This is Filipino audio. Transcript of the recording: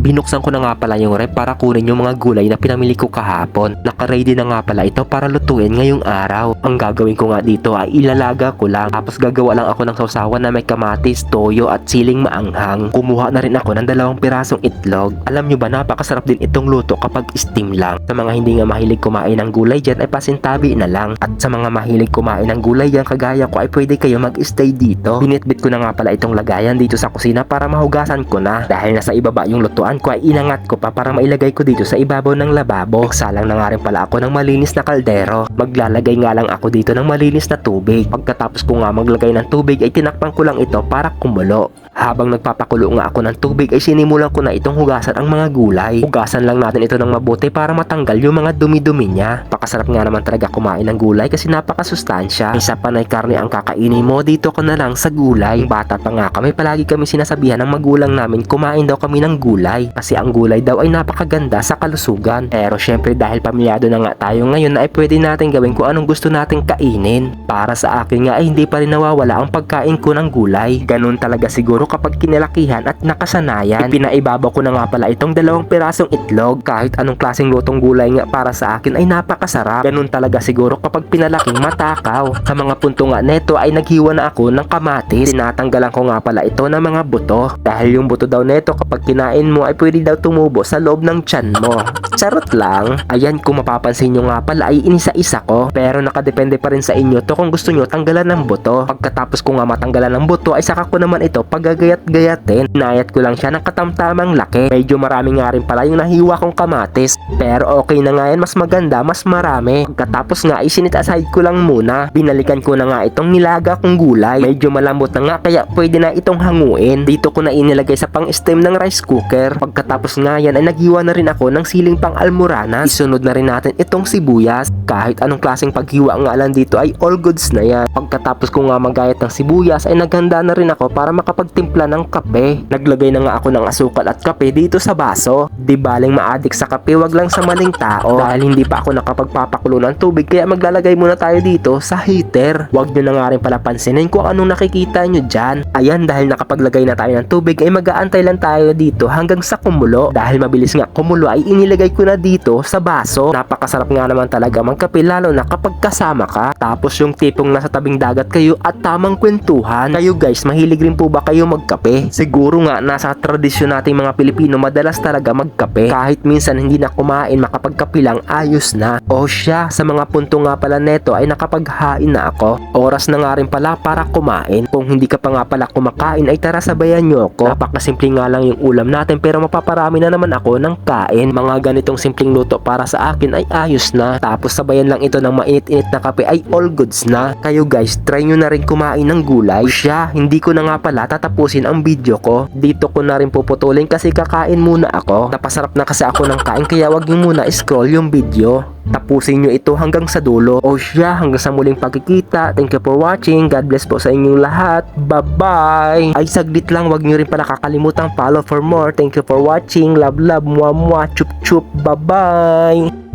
Binuksan ko na nga pala yung rep para kunin yung mga gulay na pinamili ko kahapon. Naka-ready na nga pala ito para lutuin ngayong araw. Ang gagawin ko nga dito ay ilalaga ko lang. Tapos gagawa lang ako ng sausawan na may kamatis, toyo at siling maanghang. Kumuha na rin ako ng dalawang pirasong itlog. Alam nyo ba napakasarap din itong luto kapag steam lang. Sa mga hindi nga mahilig kumain ng gulay dyan ay pasintabi na lang. At sa mga mahilig kumain ng gulay dyan kagaya ko ay pwede kayo mag-stay dito. Binitbit ko na nga pala itong lagayan dito sa kusina para mahugasan ko na. Dahil nasa ibaba yung lutuan ko ay inangat ko pa para mailagay ko dito sa ibabaw ng lababo. Nagsalang na nga rin pala ako ng malinis na kaldero. Maglalagay nga lang ako dito ng malinis na tubig. Pagkatapos ko nga maglagay ng tubig ay tinakpan ko lang ito para kumulo. Habang nagpapakulo nga ako ng tubig ay sinimulan ko na itong hugasan ang mga gulay. Hugasan lang natin ito ng mabuti para matanggal yung mga dumi-dumi niya. Pakasarap nga naman talaga kumain ng gulay kasi napakasustansya. Isa pa na karne ang kakainin mo dito ko na lang sa gulay. Bata pa nga kami palagi kami sinasabihan ng magulang namin kumain daw kami ng gulay. Kasi ang gulay daw ay napakaganda sa kalusugan. Pero syempre dahil pamilyado na nga tayo ngayon ay pwede natin gawin kung anong gusto nating kainin. Para sa akin nga ay hindi pa rin nawawala ang pagkain ko ng gulay. Ganun talaga siguro kapag kinalakihan at nakasanayan. Ipinaibabaw ko na nga pala itong dalawang pirasong itlog. Kahit anong klaseng lutong gulay nga para sa akin ay napakasarap. Ganun talaga siguro kapag pinalaking matakaw. Sa mga punto nga neto ay naghiwa na ako ng kamatis. Tinatanggalan ko nga pala ito ng mga buto. Dahil yung buto daw neto kapag kinain mo ay pwede daw tumubo sa loob ng tiyan mo. Charot lang. Ayan kung mapapansin nyo nga pala ay inisa-isa ko. Pero nakadepende pa rin sa inyo to kung gusto nyo tanggalan ng buto. Pagkatapos ko nga matanggalan ng buto ay saka ko naman ito pagagayat-gayatin. Nayat ko lang siya ng katamtamang laki. Medyo marami nga rin pala yung nahiwa kong kamatis. Pero okay na nga yan mas maganda mas marami. Pagkatapos nga isinit aside ko lang muna. Binalikan ko na nga itong nilaga kong gulay. Medyo malambot na nga kaya pwede na itong hanguin. Dito ko na inilagay sa pang-steam ng rice cooker. Pagkatapos nga yan ay naghiwa na rin ako ng siling pang almoranas. Isunod na rin natin itong sibuyas. Kahit anong klaseng paghiwa nga lang dito ay all goods na yan. Pagkatapos ko nga magayat ng sibuyas ay naghanda na rin ako para makapagtimpla ng kape. Naglagay na nga ako ng asukal at kape dito sa baso. Di baling maadik sa kape wag lang sa maling tao. Dahil hindi pa ako nakapagpapakulo ng tubig kaya maglalagay muna tayo dito sa heater. Huwag nyo na nga rin pala pansinin kung anong nakikita nyo dyan. Ayan dahil nakapaglagay na tayo ng tubig ay mag-aantay lang tayo dito hanggang sa kumulo. Dahil mabilis nga kumulo ay inilagay ko na dito sa baso. Napakasarap nga naman talaga magkape lalo na kapag kasama ka. Tapos yung tipong nasa tabing dagat kayo at tamang kwentuhan. Kayo guys, mahilig rin po ba kayo magkape? Siguro nga nasa tradisyon nating mga Pilipino madalas talaga magkape. Kahit minsan hindi na kumain makapagkape lang ayos na. O siya, sa mga punto nga pala neto ay nakapaghain na ako. Oras na nga rin pala para kumain. Kung hindi ka pa nga pala kumakain ay tara sabayan nyo ako. Napakasimple nga lang yung ulam natin pero mapaparami na naman ako ng kain. Mga ganitong simpleng luto para sa akin ay ayos na. Tapos sabayan lang ito ng mainit-init na kape ay all goods na. Kayo guys, try nyo na rin kumain ng gulay. Siya, hindi ko na nga pala tatapusin ang video ko. Dito ko na rin puputulin kasi kakain muna ako. Napasarap na kasi ako ng kain kaya wag nyo muna scroll yung video. Tapusin nyo ito hanggang sa dulo. O siya, hanggang sa muling pagkikita. Thank you for watching. God bless po sa inyong lahat. Bye-bye! Ay, saglit lang. Wag nyo rin pala kakalimutan follow for more. Thank you for watching. Love, love, muah, muah, chup, chup. Bye-bye!